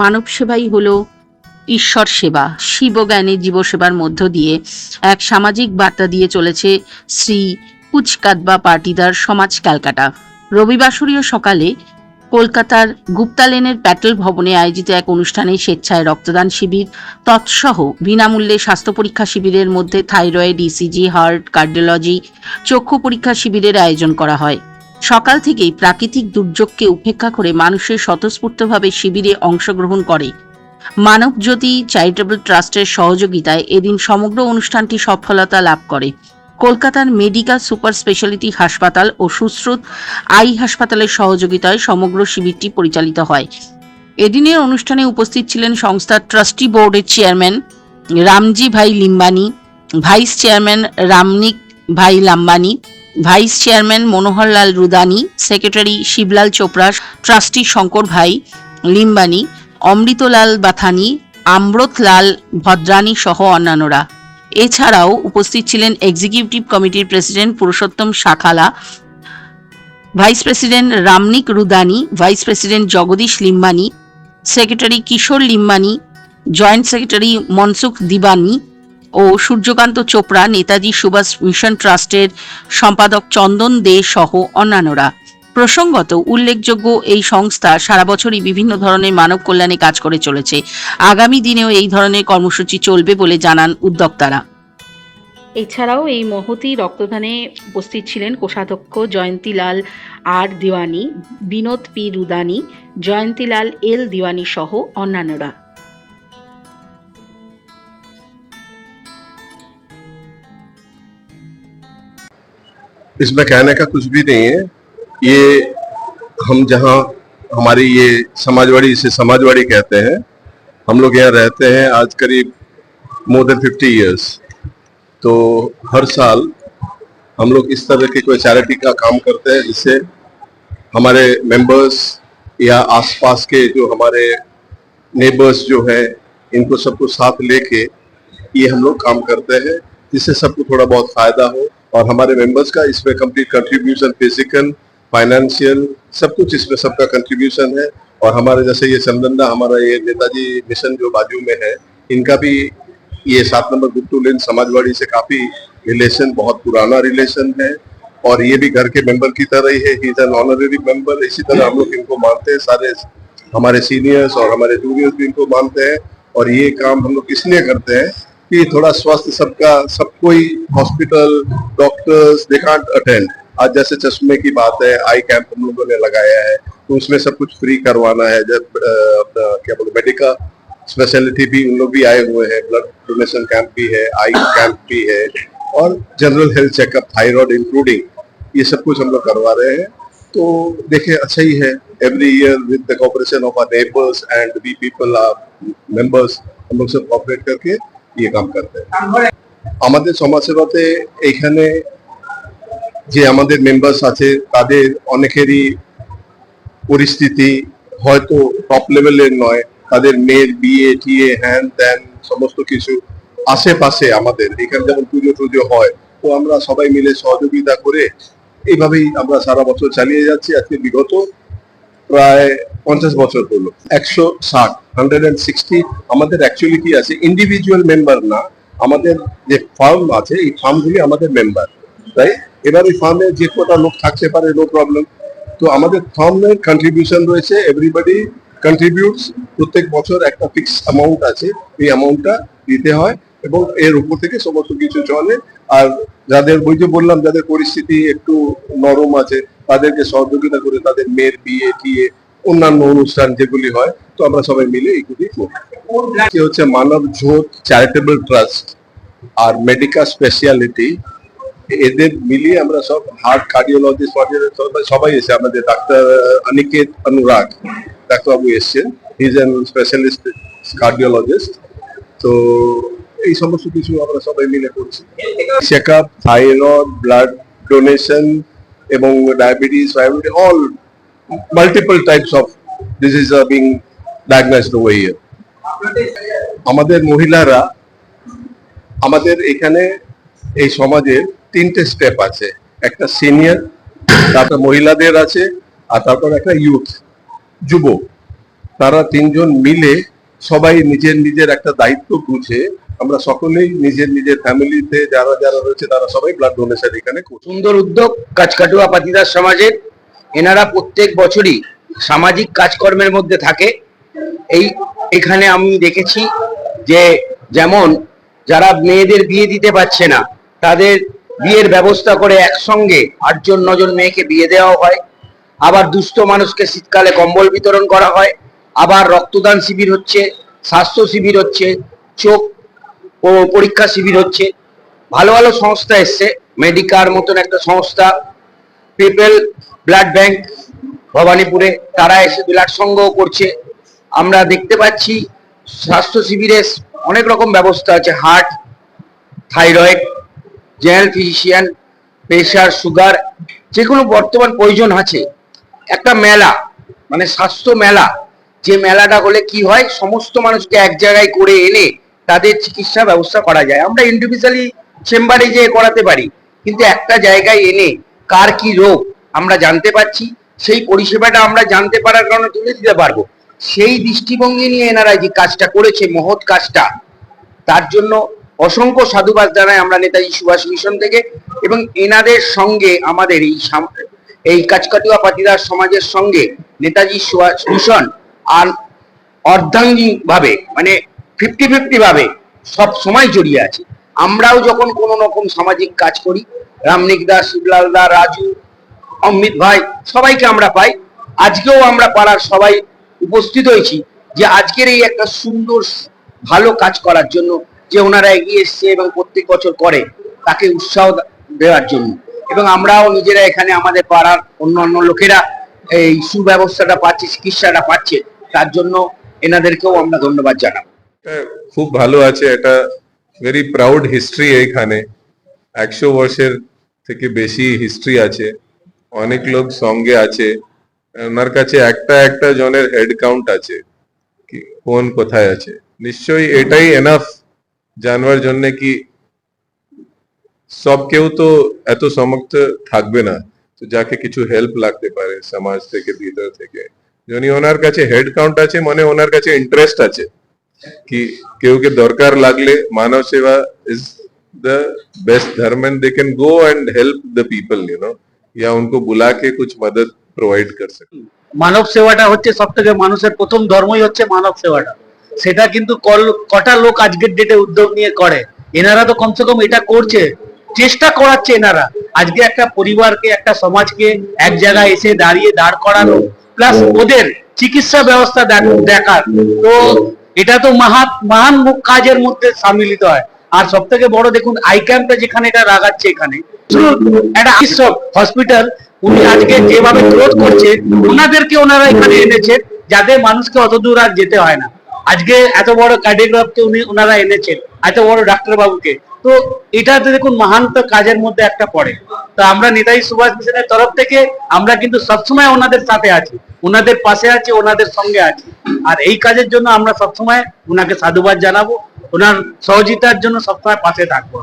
মানব সেবাই হলো ঈশ্বর সেবা শিবজ্ঞানে জীবসেবার মধ্য দিয়ে এক সামাজিক বার্তা দিয়ে চলেছে শ্রী কুচকাদবা পাটিদার সমাজ ক্যালকাটা। রবিবাসরীয় সকালে কলকাতার গুপ্তা লেনের প্যাটেল ভবনে আয়োজিত এক অনুষ্ঠানে স্বেচ্ছায় রক্তদান শিবির, তৎসহ বিনামূল্যে স্বাস্থ্য পরীক্ষা শিবিরের মধ্যে থাইরয়েড ইসিজি হার্ট, কার্ডিওলজি, চক্ষু পরীক্ষা শিবিরের আয়োজন করা হয়। সকাল থেকেই প্রাকৃতিক দুর্যোগকে উপেক্ষা করে মানুষের স্বতঃস্ফূর্তভাবে শিবিরে অংশগ্রহণ করে। মানব জ্যোতি চ্যারিটেবল ট্রাস্টের সহযোগিতায় এদিন সমগ্র অনুষ্ঠানটি সফলতা লাভ করে। কলকাতার মেডিকেল সুপার স্পেশালিটি হাসপাতাল ও সুশ্রুত আই হাসপাতালের সহযোগিতায় সমগ্র শিবিরটি পরিচালিত হয়। এদিনের অনুষ্ঠানে উপস্থিত ছিলেন সংস্থার ট্রাস্টি বোর্ডের চেয়ারম্যান রামজি ভাই Limbani, vice chairman Ramnik bhai Lambani vice chairman Manoharlal Rudani, secretary Shivlal Chopra, trustee Shankar bhai Limbani, Amritlal Bathani, আম্রতলাল ভদ্রানী সহ অন্যান্যরা। এছাড়াও উপস্থিত ছিলেন এক্সিকিউটিভ কমিটির president Purushottam Shakhala, vice president Ramnik Rudani, vice president Jagdish Limbani, secretary Kishore Limbani, joint secretary Mansukh Diwani ও Suryakant Chopra, Netaji Subhash mission ট্রাস্টের সম্পাদক চন্দন দে সহ অন্যান্যরা। প্রসঙ্গত, উল্লেখযোগ্য এই সংস্থা সারা বছরই বিভিন্ন ধরনের মানব কল্যাণে কাজ করে চলেছে। আগামী দিনেও এই ধরনের কর্মসূচি চলবে বলে জানান উদ্যোক্তারা। এছাড়াও এই মহতি রক্তদানে উপস্থিত ছিলেন কোষাধ্যক্ষ Jayantilal R Diwani, Vinod P Rudani, Jayantilal L Diwani সহ অন্যান্যরা। इसमें कहने का कुछ भी नहीं है। ये हम जहाँ हमारी ये समाजवाड़ी इसे समाजवाड़ी कहते हैं, हम लोग यहाँ रहते हैं आज करीब मोर देन फिफ्टी इयर्स तो हर साल हम लोग इस तरह के कोई चैरिटी का काम करते हैं जिससे हमारे मेंबर्स या आसपास के जो हमारे नेबर्स जो है, इनको सबको साथ लेके ये हम लोग काम करते हैं, जिससे सबको थोड़ा बहुत फ़ायदा हो। और हमारे मेंबर्स का इसमें कंप्लीट कंट्रीब्यूशन फ़िज़िकल फाइनेंशियल सब कुछ इसमें सबका कंट्रीब्यूशन है। और हमारे जैसे ये चंदनदा, हमारा ये नेताजी मिशन जो बाजू में है, इनका भी ये सात नंबर गुप्तू लेन समाजवाड़ी से काफ़ी रिलेशन बहुत पुराना रिलेशन है। और ये भी घर के मेंबर की तरह ही है he is an honorary member इसी तरह हम लोग इनको मानते हैं, सारे हमारे सीनियर्स और हमारे जूनियर्स भी इनको मानते हैं। और ये काम हम लोग इसलिए करते हैं? कि थोड़ा स्वास्थ्य सबका, सब कोई hospital doctors they can't attend आज जैसे चश्मे की बात है आई कैंप हम लोगों ने लगाया है तो उसमें सब कुछ फ्री करवाना है। जब अपना, क्या बोले मेडिकल स्पेशलिटी भी उन लोग भी आए हुए हैं ब्लड डोनेशन कैंप भी है आई कैंप भी है, और general health checkup thyroid including ये सब कुछ हम लोग करवा रहे हैं। तो देखिए अच्छा ही है। Every year with the cooperation of our neighbours and we people are members हम लोग सब कॉपरेट करके ये काम करते हैं আমাদের সমাজসেবাতে এখানে যে আমাদের মেম্বার্স আছে তাদের অনেকেরই পরিস্থিতি হয়তো টপ লেভেলের নয় তাদের মেয়ের বিয়ে টিয়ে হ্যান ত্যান সমস্ত কিছু আশেপাশে আমাদের এখানে যেমন পুজো টুজো হয় তো আমরা সবাই মিলে সহযোগিতা করে এইভাবেই আমরা সারা বছর চালিয়ে যাচ্ছি আজকে বিগত প্রায় পঞ্চাশ বছর হলো একশো ষাট হান্ড্রেড অ্যান্ড সিক্সটি আমাদের অ্যাকচুয়ালি কি আছে? ইন্ডিভিজুয়াল মেম্বার না, আমাদের যে ফার্ম আছে, এই ফার্মগুলি আমাদের মেম্বার তাই এবার এই ফার্মে যে কটা লোক থাকতে পারে নো প্রবলেম তো আমাদের ফার্মের কন্ট্রিবিউশন রয়েছে এভরিবডি কন্ট্রিবিউটস প্রত্যেক বছর একটা ফিক্স অ্যামাউন্ট আছে, এই অ্যামাউন্টটা দিতে হয় এবং এর উপর থেকে সমস্ত কিছু চলে। আর যাদের বই যে বললাম, যাদের পরিস্থিতি একটু নরম আছে, তাদেরকে সহযোগিতা করে তাদের মেয়ের বিয়ে টিয়ে, অন্যান্য অনুষ্ঠান যেগুলি হয় তো আমরা সবাই মিলে এইগুলি করি হচ্ছে মানব ঝোঁক চ্যারিটেবল ট্রাস্ট আর মেডিকেল স্পেশালিটি এদের মিলিয়ে আমরা সব হার্ট কার্ডিওলজিস্ট সবাই এসে আমাদের ডাক্তার অনিকেত অনুরাগ ডাক্তারবাবু এসছেন। ইজ এন স্পেশালিস্ট কার্ডিওলজিস্ট তো এই সমস্ত কিছু আমরা সবাই মিলে করছি। Check up thyroid blood donation এবং diabetes ফায়াবেটিস all multiple types of disease are being diagnosed here আমাদের মহিলারা, আমাদের এখানে এই সমাজে তিনটে স্টেপ আছে। একটা সিনিয়র তারপর মহিলাদের আছে, আর তারপর একটা ইউথ যুব তারা তিনজন মিলে সবাই নিজের নিজের একটা দায়িত্ব বুঝে আমরা সকলেই নিজের নিজের ফ্যামিলিতে যারা যারা রয়েছে তারা সবাই ব্লাড ডোনেশন এখানে সুন্দর উদ্যোগ কাজকাটুয়া পাতিদার সমাজের। এনারা প্রত্যেক বছরই সামাজিক কাজকর্মের মধ্যে থাকে। এই, এখানে আমি দেখেছি যে যেমন যারা মেয়েদের বিয়ে দিতে পারছে না, তাদের বিয়ের ব্যবস্থা করে একসঙ্গে আটজন, নজন মেয়েকে বিয়ে দেওয়া হয়। আবার দুস্থ মানুষকে শীতকালে কম্বল বিতরণ করা হয়। আবার রক্তদান শিবির হচ্ছে, স্বাস্থ্য শিবির হচ্ছে, চোখ ও পরীক্ষা শিবির হচ্ছে। ভালো ভালো সংস্থা এসছে, মেডিকার মতন একটা সংস্থা পিপল ব্লাড ব্যাংক ভবানীপুরে। তারা এসে ব্লাড সংগ্রহ করছে। আমরা দেখতে পাচ্ছি স্বাস্থ্য শিবিরে অনেক রকম ব্যবস্থা আছে heart thyroid general physician pressure sugar যে কোনো বর্তমান প্রয়োজন আছে। একটা মেলা মানে স্বাস্থ্য মেলা, যে মেলাটা হলে কি হয়, সমস্ত মানুষকে এক জায়গায় করে এনে তাদের চিকিৎসা ব্যবস্থা করা যায়। আমরা ইন্ডিভিজুয়ালি চেম্বারে যেয়ে করাতে পারি, কিন্তু একটা জায়গায় এনে কার কি রোগ আমরা জানতে পারছি, সেই পরিষেবাটা আমরা জানতে পারার কারণে তুলে দিতে পারব। সেই দৃষ্টিভঙ্গি নিয়ে এনারা যে কাজটা করেছে, মহৎ কাজটা, তার জন্য অসংখ্য সাধুবাদ জানাই আমরা নেতাজি সুভাষ মিশন থেকে এবং এনাদের সঙ্গে আমাদের এই এই কাজকাটুয়া পাতিদার সমাজের সঙ্গে নেতাজি সুভাষ মিশন আর অর্ধাঙ্গিক ভাবে মানে ফিফটি ফিফটি ভাবে সব সময় জড়িয়ে আছে। আমরাও যখন কোনো রকম সামাজিক কাজ করি, রামনিক দা শিবলাল দা, রাজু, অমিত ভাই, সবাইকে আমরা পাই। আজকেও আমরা পাড়ার সবাই উপস্থিত হয়েছি যে আজকের এই একটা সুন্দর, ভালো কাজ করার জন্য যে ওনারা এগিয়ে এসছে এবং প্রত্যেক বছর করে, তাকে উৎসাহ দেওয়ার জন্য। এবং আমরাও নিজেরা এখানে আমাদের পাড়ার অন্যান্য লোকেরা এই সুব্যবস্থাটা পাচ্ছে, চিকিৎসাটা পাচ্ছে, তার জন্য এনাদেরকেও আমরা ধন্যবাদ জানাব। খুব ভালো আছে, এটা ভেরি প্রাউড হিস্ট্রি এখানে একশো বছরের থেকে বেশি হিস্ট্রি আছে। অনেক লোক সঙ্গে আছে। ওনার কাছে একটা একটা জনের হেড কাউন্ট আছে কি কোন কোথায় আছে নিশ্চয়ই এটাই এনাফ জানবার জন্য কি সব কেউ তো এত সমর্থ থাকবে না তো যাকে কিছু হেল্প লাগতে পারে সমাজ থেকে ভিতর থেকে যদি ওনার কাছে হেড কাউন্ট আছে মানে ওনার কাছে ইন্টারেস্ট আছে कि केहू के दरकार लागले मानव सेवा is the best dharma and they can go and help the people you know yeah उनको बुला के कुछ मदद প্রোভাইড করছে মানব সেবাটা হচ্ছে সব থেকে মানুষের প্রথম ধর্মই হচ্ছে মানব সেবাটা। সেটা কিন্তু কটা লোক আজকের ডেটে উদ্যোগ নিয়ে করে। এনারা তো কমসে কম এটা করছে, চেষ্টা করাচ্ছে এনারা। আজকে একটা পরিবারকে, একটা সমাজকে এক জায়গায় এসে দাঁড়িয়ে দাঁড় করানো প্লাস ওদের চিকিৎসা ব্যবস্থা দেখার। তো এটা তো মহান মহান কাজের মধ্যে সামিলিত হয়। আর সব থেকে বড় দেখুন আই ক্যাম্পটা যেখানে এটা লাগাচ্ছে এখানে, একটা হসপিটাল উনি আজকে যেভাবে গ্রোথ করছে, ওনাদেরকে ওনারা এখানে এনেছেন যাতে মানুষকে অত দূর আর যেতে হয় না। আজকে এত বড় কার্ডিওগ্রাফকে উনি ওনারা এনেছেন, এত বড় ডাক্তার বাবুকে তো এটাতে দেখুন মহান তো কাজের মধ্যে একটা পড়ে। তো আমরা নেতাজি সুভাষ মিশনের তরফ থেকে আমরা কিন্তু সবসময় ওনাদের সাথে আছি, ওনাদের পাশে আছি, ওনাদের সঙ্গে আছি। আর এই কাজের জন্য আমরা সবসময় ওনাকে সাধুবাদ জানাব। ওনার সহযোগিতার জন্য সবসময় পাশে থাকব।